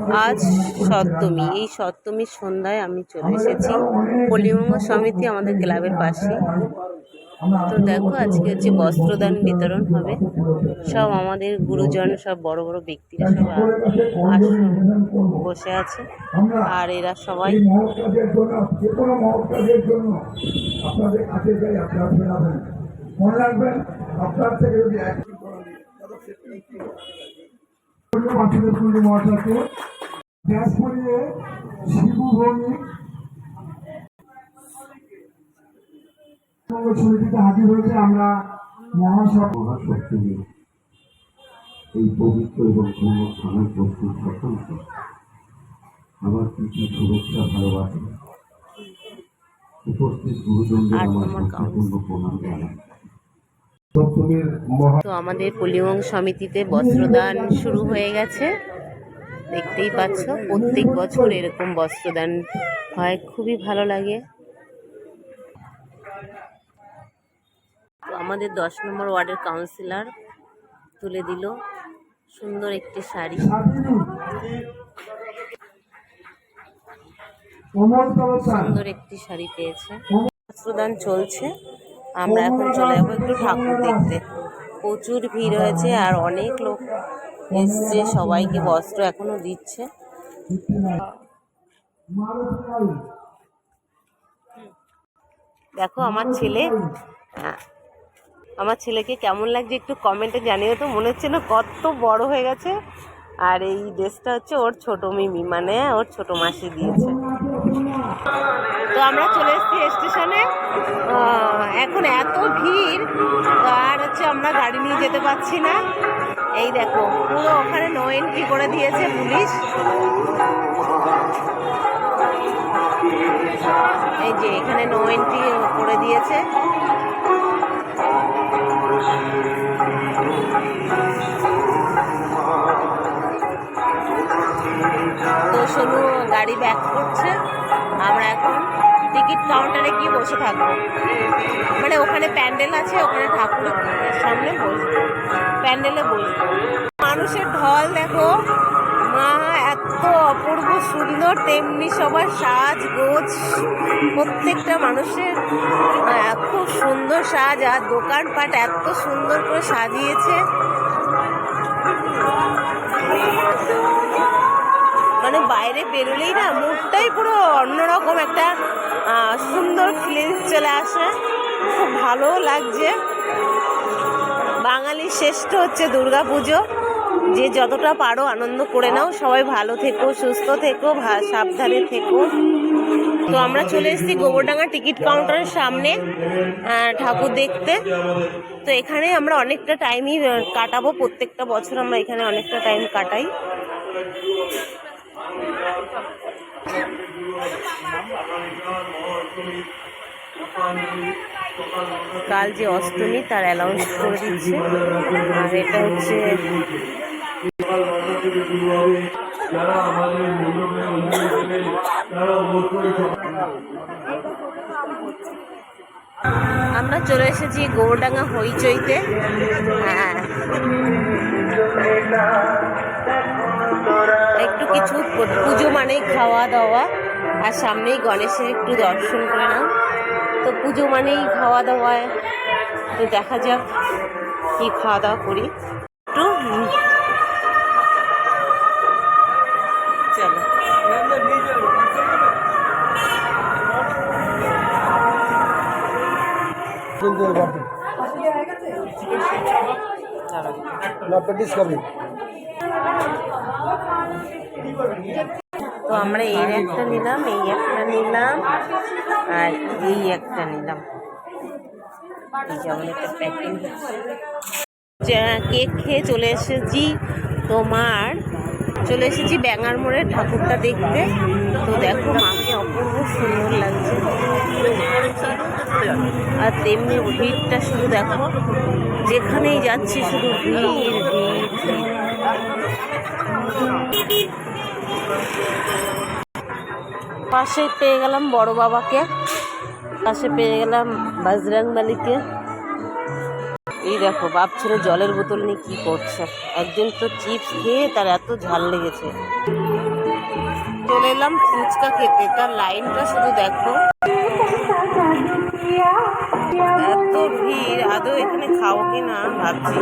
আজ সপ্তমী। এই সপ্তমীর সন্ধ্যায় আমি চলে এসেছি। পল্লীমঙ্গ সমিতি আমাদের ক্লাবের পাশে। তো দেখো, আজকে হচ্ছে বস্ত্রদান বিতরণ হবে। সব আমাদের গুরুজন, সব বড় বড় ব্যক্তিরা সব আ- আশ্রম বসে আছে। আর এরা সবাই মনে রাখবেন, আপনার থেকে যদি বাসুদেব কুণ্ডু মহাশয়কে গ্যাস পরিয়ে শিবু ভৌমিক সমিতিতে হাজির হয়েছে আমরা এই পবিত্র এবং পূর্ণ স্থানের প্রস্তুত সকলকে আমার প্রীতি শুভেচ্ছা ভালোবাসা? উপস্থিত গুরুজনদের আমার ভক্তিপূর্ণ প্রণাম জানাই। তো আমাদের পল্লীমঙ্গ সমিতিতে বস্ত্রদান শুরু হয়ে গেছে। দেখতেই পাচ্ছ প্রত্যেক বছর এরকম বস্ত্রদান হয় খুবই ভালো লাগে। তো আমাদের দশ নম্বর ওয়ার্ডের কাউন্সিলর তুলে দিল সুন্দর একটি শাড়ি। সুন্দর একটি শাড়ি পেয়েছে। বস্ত্রদান চলছে। আমরা এখন চলে যাব একটু ঠাকুর দেখতে। প্রচুর ভিড় হয়েছে আর অনেক লোক এসছে, সবাইকে বস্ত্র এখনও দিচ্ছে। দেখো, আমার ছেলে আমার ছেলেকে কেমন লাগছে একটু কমেন্টে জানিও তো, মনে হচ্ছে না কত বড় হয়ে গেছে। আর এই ড্রেসটা হচ্ছে ওর ছোট মিমি মানে ওর ছোট মাসি দিয়েছে। তো আমরা চলে এসেছি স্টেশনে। এখন এত ভিড়, আর হচ্ছে আমরা গাড়ি নিয়ে যেতে পারছি না। এই দেখো, পুরো ওখানে নো এন্ট্রি করে দিয়েছে পুলিশ। এই যে এখানে নো এন্ট্রি করে দিয়েছে। গাড়ি ব্যাক করছে। আমরা এখন টিকিট কাউন্টারে গিয়ে বসে থাকব। মানে ওখানে প্যান্ডেল আছে, ওখানে ঠাকুর সামনে বসবো। প্যান্ডেলে বসবো। মানুষের ঢল দেখো। মা, এত অপূর্ব সুন্দর, তেমনি সবার সাজ গোজ। প্রত্যেকটা মানুষের খুব সুন্দর সাজ। আর দোকানপাট এত সুন্দর করে সাজিয়েছে। মানে বাইরে বেরোলেই না মুখটাই পুরো অন্যরকম একটা সুন্দর ফিলিংস চলে আসে। খুব ভালো লাগছে। বাঙালির শ্রেষ্ঠ হচ্ছে দুর্গা পুজো যে যতটা পারো আনন্দ করে নাও। সবাই ভালো থেকো, সুস্থ থেকো সাবধানে থেকো। তো আমরা চলে এসেছি গোবরডাঙ্গা টিকিট কাউন্টারের সামনে ঠাকুর দেখতে। তো এখানে আমরা অনেকটা টাইমই কাটাবো। প্রত্যেকটা বছর আমরা এখানে অনেকটা টাইম কাটাই। কাল যে অষ্টমী, তার অ্যালাউন্স করে দিচ্ছে। আর এটা হচ্ছে আমরা চলে এসেছি গৌরডাঙ্গা হইচইতে। হ্যাঁ। কিছু পুজো মানেই খাওয়া দাওয়া আর সামনেই গণেশের একটু দর্শন করে নাও তো পুজো মানেই খাওয়া দাওয়ায় তো দেখা যাক কি খাওয়া দাওয়া করি একটু চলো তো আমরা এর একটা নিলাম, এই একটা নিলাম, আর এই একটা নিলাম। কেক খেয়ে চলে এসেছি তোমার, চলে এসেছি ব্যাঙার মোড়ের ঠাকুরটা দেখতে। তো দেখো মাকে অপূর্ব সুন্দর লাগছে। আর তেমনি ভিড়টা শুধু দেখো, যেখানেই যাচ্ছি শুধু ভিড় ভিড় ভিড়। পাশে পেয়ে গেলাম বড় বাবাকে। পাশে পেয়ে গেলাম বাজরাং বালিকে। এই দেখো, বাপ ছেলে জলের বোতল নিয়ে কি করছে? একজন তো চিপস খেয়ে তার এত ঝাল লেগেছে। চলে এলাম ফুচকা খেতে। তার লাইনটা শুধু দেখো। এত ভিড়, আদৌ এখানে খাও কি না, ভাবছি।